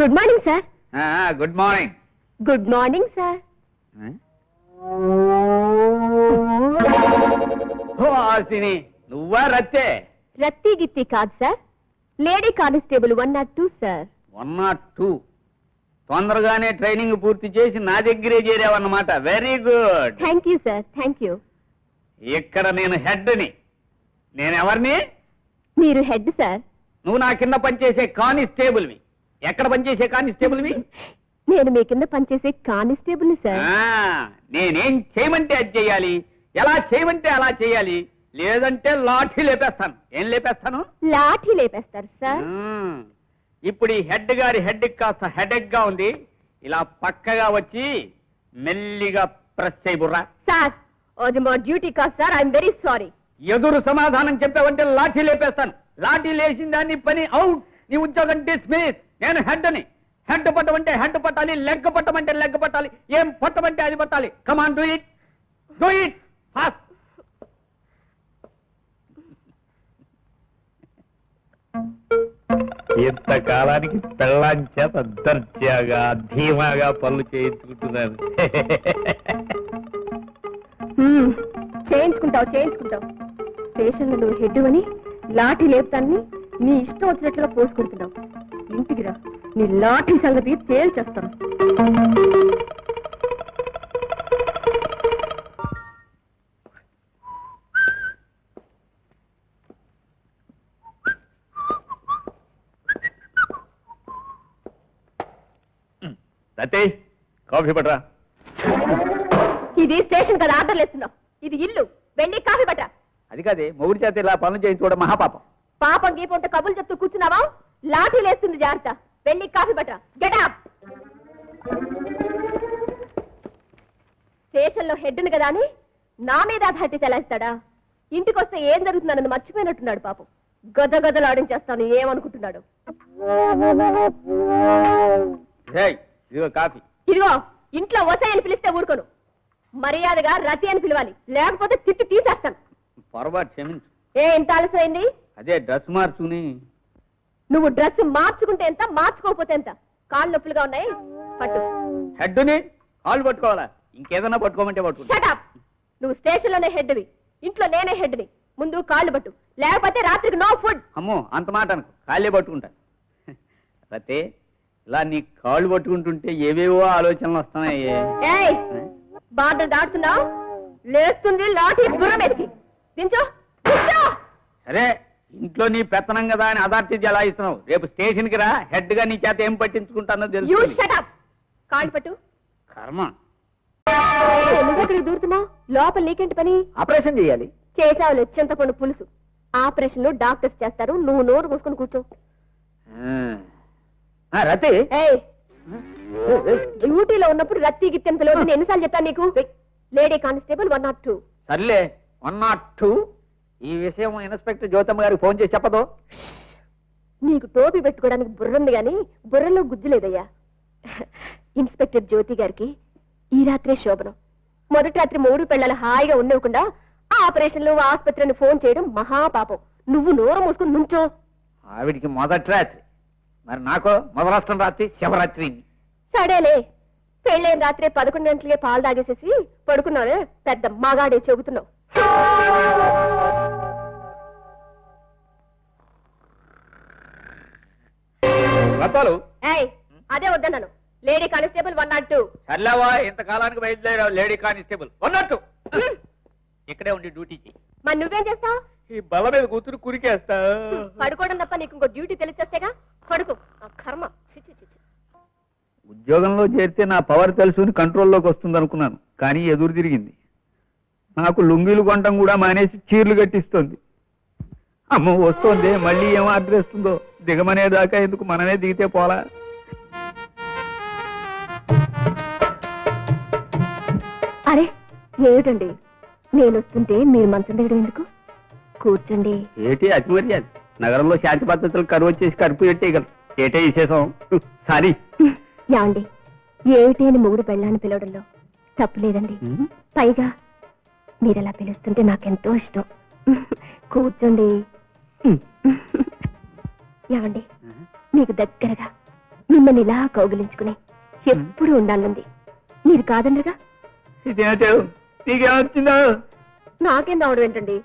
Good morning sir good morning good morning sir Hasini నువ్వా రత్తే? రత్తి గిత్తి కాదు sir lady constable one not two sir one not two తొందరగానే training పూర్తి చేసి నా దగ్గరే చేరావన్నమాట. Very good thank you sir thank you ఇక్కడ నేను హెడ్ని. నేను ఎవరిని మీరు హెడ్ సార్ నువ్వు నా కింద పనిచేసే కానిస్టేబుల్వి. ఎక్కడ పనిచేసే కానిస్టేబుల్వి? నేను మీ కింద పనిచేసే కానిస్టేబుల్ సార్. నేనేం చేయమంటే అది చేయాలి. ఎలా చేయమంటే అలా చేయాలి. లేదంటే లాఠీ లేపేస్తాను. ఏం లేపేస్తాను? లాఠీ లేపేస్తారు సార్. ఇప్పుడు ఈ హెడ్ గారి హెడ్ కాస్త హెడెక్గా ఉంది. ఇలా పక్కగా వచ్చి మెల్లిగా ప్రెస్ చేయి బుర్రా. సార్ మా డ్యూటీ కాదు సార్. I'm very sorry. ఎదురు సమాధానం చెప్పావంటే లాఠీ లేపేస్తాను. లాఠీ లేచిన దాన్ని పని అవుట్. నీ ఉద్యోగం డిస్మిస్. నేను హెడ్ అని హెడ్ పట్టమంటే హెడ్ పట్టాలి లెగ్ పట్టమంటే లెగ్ పట్టాలి ఏం పట్టమంటే అది పట్టాలి. Come on do it do it fast ఇంతకాలానికి పెళ్ళాం చేత దర్జాగా ధీమాగా పనులు చేయించుకుంటున్నాను. హ్మ్, చేయించుకుంటావు చేయించుకుంటావు. స్టేషన్లో నువ్వు హెడ్ అని లాఠీ లేపుతాన్ని నీ ఇష్టం వచ్చినట్లుగా పోసుకుంటున్నావు. ఇంటికి రా. నీ లాఠీ సంగతి తేల్చేస్తాను. సతీ కాఫీ పట్రా. ఇది స్టేషన్ కదా ఆర్డర్లు ఇస్తున్నావు ఇది ఇల్లు వెళ్ళి కాఫీ పట్ట. అది కాదే మొగుడి చేత ఇలా పనులు చేయించుకోవడం మహాపాపం. పాపం గీపంటే కబులు చెప్తూ కూర్చున్నావా? లాఠీ లేస్తుంది జాగ్రత్త. వెళ్ళి కాఫీ పట్ట. గెట్ అప్ స్టేషన్లో హెడ్ని కదా అని నా మీద అథారిటీ చెలాయిస్తాడా? ఇంటికి వస్తే ఏం జరుగుతుందన్నది మర్చిపోయినట్టున్నాడు పాపం. గద గదలాడించేస్తాను ఏమనుకుంటున్నాడు? ఇదిగో కాఫీ. ఇదిగో ఇంట్లో వసాయని పిలిస్తే ఊరుకోను. మర్యాదగా రతి అని పిలవాలి. లేకపోతే తిట్టి తీసేస్తాను. పొరపాటు క్షమించు. ఏ ఎంత ఆలస్యమైంది? అదే డ్రెస్ మార్చుకుని నువ్వు డ్రెస్ మార్చుకుంటే ఎంత మార్చుకోకపోతే ఎంత? కాళ్ళు నొప్పులుగా ఉన్నాయి? పట్టు. హెడ్ని కాళ్ళు పట్టుకోవాలా? ఇంకేదన్నా పట్టుకోమంటే పట్టుకుంటా. షటప్ నువ్వు స్టేషన్లోనే హెడ్వి. ఇంట్లో నేనే హెడ్ని. ముందు కాళ్ళు పట్టు. లేకపోతే రాత్రికి నో ఫుడ్ అమ్మో అంత మాట అనుకో. కాళ్ళే పట్టుకుంటా. రతే ఇలా నీ కాళ్ళు పట్టుకుంటుంటే ఏవేవో ఆలోచనలు వస్తున్నాయి. ఏయ్! బార్డర్ దాటుతున్నావు? లేస్తుంది లాఠీ బుర్ర మీదకి. దించో దించో సరే. ఇంట్లో నీ పెత్తనం కదా అని అథారిటీ ఎలా ఇస్తున్నావు. రేపు స్టేషన్కి రా హెడ్గా నీ చేత ఏం పట్టించుకుంటానో యూ తెలుసు షటప్ కాళ్ళు పట్టు. కర్మ. ఎందుకు అక్కడికి దూరుతున్నావు? లోపల నీకేంటి పని? ఆపరేషన్ చేయాలి. చేసావులు చింతపండు పులుసు. ఆపరేషన్లో డాక్టర్స్ చేస్తారు. నువ్వు నోరు మూసుకొని కూర్చో. రతే. ఏయ్. డ్యూటీలో ఉన్నప్పుడు రత్తి గిత్తెన్ పిలవద్దని ఎన్నిసార్లు చెప్పాను నీకు? Lady constable one not two. సర్లే. One not two. ఈ విషయం ఇన్స్పెక్టర్ జ్యోతమ్మ గారికి ఫోన్ చేసి చెప్పదు. నీకు టోపీ పెట్టుకోవడానికి బుర్రుంది గాని బుర్రలో గుజ్జు లేదయ్యా. ఇన్స్పెక్టర్ జ్యోతి గారికి ఈ రాత్రే శోభనం. మొదటి రాత్రి మూడు పిల్లలు హాయిగా ఉండవకుండా ఆ ఆపరేషన్లు ఆసుపత్రిని ఫోన్ చేయడం మహాపాపం. నువ్వు నోరు మూసుకుని నుంచో. ఆవిడికి మొదటి రాత్రి. మరి నాకు మొదలష్టం రాత్రి శివరాత్రి సడేలే. పెళ్ళైన రాత్రే పదకొండు గంటలకే పాలు తాగేసేసి పడుకున్నావే పెద్ద మగాడే చెబుతున్నావు. రతాలు అదే వద్దన్నాను. Lady constable one not two. సర్లేవా ఇంతకాలానికి బయలుదేరావు lady constable. One not two. ఇక్కడే ఉండి డ్యూటీ చేయి మరి నువ్వేం చేస్తావు? ఈ బల మీద కూతురు కురికేస్తా. పడుకోవడం తప్ప నీకు ఇంకో డ్యూటీ తెలిసేస్తేగా పడుకో. కర్మ. ఉద్యోగంలో చేరితే నా పవర్ తెలుసుని కంట్రోల్లోకి వస్తుంది అనుకున్నాను కానీ ఎదురు తిరిగింది. నాకు లుంగీలు కొనటం కూడా మానేసి చీరలు కట్టిస్తుంది. అమ్మ వస్తోంది. మళ్ళీ ఏం ఆర్డర్ దిగమనేదాకా ఎందుకు మనమే దిగితే పోలా? అరే ఏమిటండి? నేను వస్తుంటే మీరు మంచం దగ్గర ఎందుకు? కూర్చోండి. ఏటి అతి మర్యాద నగరంలో శాంతి పద్ధతులు కరువు వచ్చేసి కరుపు పెట్టేయగలరు ఏటే విశేషం? సారీ. యాండి ఏమిటి అని మొగుడు పెళ్ళాన్ని పిలవడంలో? తప్పులేదండి. పైగా మీరలా పిలుస్తుంటే నాకెంతో ఇష్టం. కూర్చోండి. యాండి మీకు దగ్గరగా మిమ్మల్ని ఇలా కౌగిలించుకుని ఎప్పుడు ఉండాలంది మీరు నీకేమొచ్చిందో నాకేం రావడం ఏంటండి?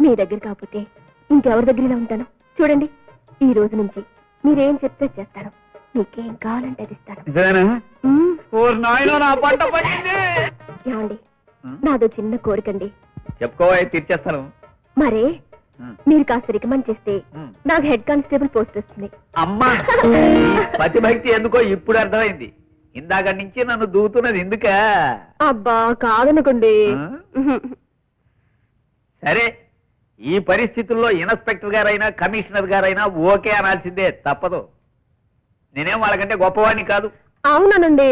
మీ దగ్గర కాకపోతే ఇంకెవరి దగ్గర ఇలా ఉంటాను? చూడండి ఈ రోజు నుంచి మీరేం చెప్తే చేస్తాను. మీకేం కావాలంటే అది ఇస్తాను. ఏమండి? నాదో చిన్న కోరికండి. చెప్పుకోవా తీర్చేస్తాను. మరే మీరు కాస్త రికమెండ్ చేస్తే. నాకు హెడ్ కానిస్టేబుల్ పోస్ట్ వస్తుంది. అమ్మా! ఈ పతిభక్తి ఎందుకో ఇప్పుడు అర్థమైంది. ఇందాక నుంచి నన్ను దూతున్నది ఎందుక? అబ్బా కాదనుకోండి? సరే ఈ పరిస్థితుల్లో ఇన్స్పెక్టర్ గారైనా కమిషనర్ గారైనా ఓకే అనాల్సిందే తప్పదు. నేనేం వాళ్ళకంటే గొప్పవాడిని కాదు. అవునానండి.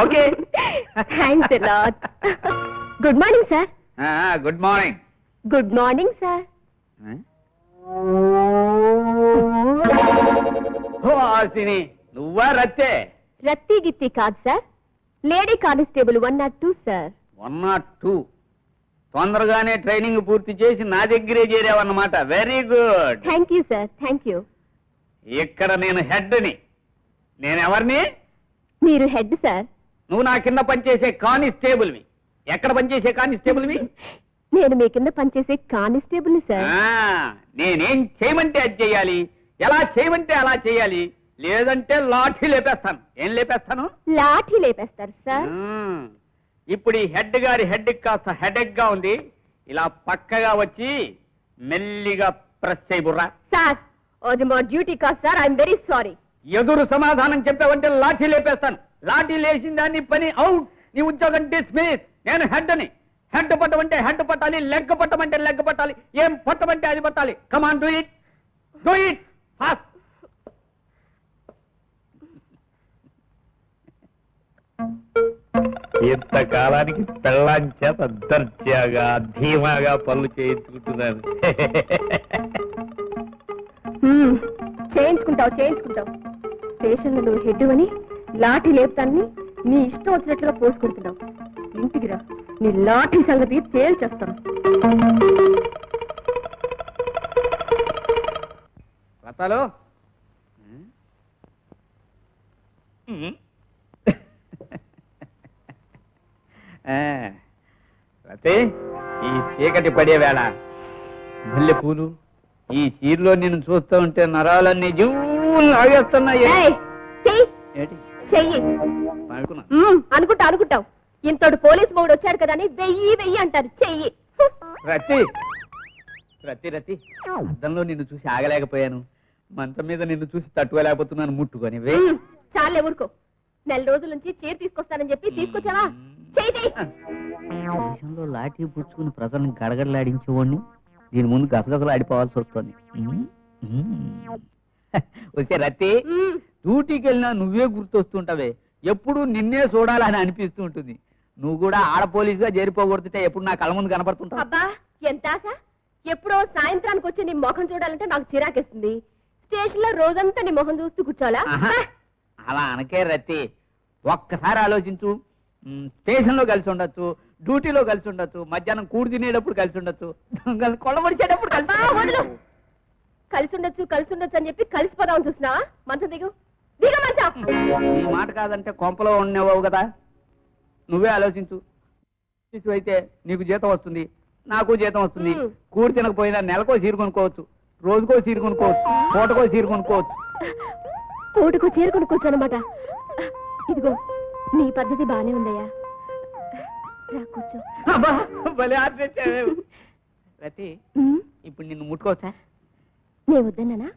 Okay. Good morning sir good morning good morning sir Hasini నువ్వా రత్తే? రత్తి గిత్తి కాదు sir lady constable one not two sir one not two తొందరగానే ట్రైనింగ్ పూర్తి చేసి నా దగ్గరే చేరావన్నమాట. Very good thank you sir thank you ఇక్కడ నేను హెడ్ని. నేనెవరిని? మీరు హెడ్ సార్ నువ్వు నా కింద పనిచేసే కానిస్టేబుల్వి. ఎక్కడ పనిచేసే కానిస్టేబుల్వి? నేను మీ కింద పనిచేసే కానిస్టేబుల్ సార్. నేనేం చేయమంటే అది చేయాలి? ఎలా చేయమంటే అలా చేయాలి? లేదంటే లాఠీ లేపేస్తాను. ఏం లేపేస్తాను? లాఠీ లేపేస్తారు సార్. ఇప్పుడు ఈ హెడ్ గారి హెడ్ కాస్త హెడెక్గా ఉంది. ఇలా పక్కగా వచ్చి మెల్లిగా ప్రెస్ చేయి బుర్రా. సార్ అది మా డ్యూటీ కాదు సార్. ఐఎమ్ వెరీ సారీ ఎదురు సమాధానం చెప్పావంటే లాఠీ లేపేస్తాను. లాఠీ లేచిన దాన్ని పని అవుట్. నీ ఉద్యోగం డిస్మిస్ నేను హెడ్ అని హెడ్ పట్టమంటే హెడ్ పట్టాలి లెగ్ పట్టమంటే లెగ్ పట్టాలి ఏం పట్టమంటే అది పట్టాలి. Come on do it do it fast ఇంతకాలానికి పెళ్ళాం చేత దర్జాగా ధీమాగా పనులు చేయించుకుంటున్నాను. చేయించుకుంటావు చేయించుకుంటావు. స్టేషన్లో నువ్వు హెడ్ అని లాఠీ లేపుతానని నీ ఇష్టం వచ్చినట్లుగా పోసుకుంటున్నావు ఇంటికి రా. నీ లాఠీ సంగతి తేల్చేస్తాను. రతాలు రతే ఈ చీకటి పడే వేళ మల్లె పూలు ఈ చీరలో నిన్ను చూస్తూ ఉంటే నరాలన్నీ జీవులు ఆగేస్తున్నాయి ఏయ్, చెయ్యి. అనుకుంటా అనుకుంటావు. ఇంతోడు పోలీస్ మొగుడు వచ్చాడు కదా అని వెయ్యి వెయ్యి అంటారు. చెయ్యి. రతి! రతి రతి! అద్దంలో నిన్ను చూసి ఆగలేకపోయాను. మంచం మీద నిన్ను చూసి తట్టుకోలేకపోతున్నాను ముట్టుకొని. వే మ్మ్, చాలే ఊరుకో. నెల రోజుల నుంచి చీర తీసుకొస్తానని చెప్పి తీసుకొచ్చావా. దేశంలో లాఠీ పుచ్చుకుని ప్రజలను గడగడలాడించేవాడిని. దీని ముందు గసగసలు ఆడిపోవాల్సి వస్తుంది. వచ్చే రతి! డ్యూటీకి వెళ్ళినా నువ్వే గుర్తొస్తుంటావే. ఎప్పుడు నిన్నే చూడాలని అనిపిస్తూ ఉంటుంది. నువ్వు కూడా ఆడ పోలీసుగా చేరిపోగొడుతుంటే ఎప్పుడు నా కళ్ళ ముందు కనపడుతుంటావు? అబ్బా ఎంత ఆశ? ఎప్పుడో సాయంత్రానికి వచ్చి నీ ముఖం చూడాలంటే నాకు చిరాకేస్తుంది. స్టేషన్లో రోజంతా నీ మొహం చూస్తూ ఆహా. హ, అలా అనకే రతి. ఒక్కసారి ఆలోచించు. మ్, స్టేషన్లో కలిసి ఉండొచ్చు డ్యూటీలో కలిసి ఉండొచ్చు మధ్యాహ్నం కూడి తినేటప్పుడు కలిసి ఉండొచ్చు దొంగలు కొల్లబడిచేటప్పుడు కలిసి అబ్బా, వదిలు. ఉండొచ్చు. కలిసి ఉండొచ్చు కలిసి ఉండొచ్చు అని చెప్పి కలిసిపోదామని చూస్తున్నావా? మంచం దిగు. దిగ మంచం! మాట కాదంటే కొంపలో ఉండేవావు కదా. నువ్వే ఆలోచించు. అయితే నీకు జీతం వస్తుంది నాకు జీతం వస్తుంది. కూడి తినకపోయినా నెలకో సీరు కొనుక్కోవచ్చు రోజుకో సీరు కొనుక్కోవచ్చు పూటకో సీరు కొనుక్కోవచ్చు. పూటకు చేరుకొనుకోవచ్చు అనమాట ఇదిగో నీ పద్ధతి బానే ఉందయ్యా. కూర్చో. రతి ఇప్పుడు నిన్ను ముట్టుకోవచ్చా? నేను వద్దన్నానా?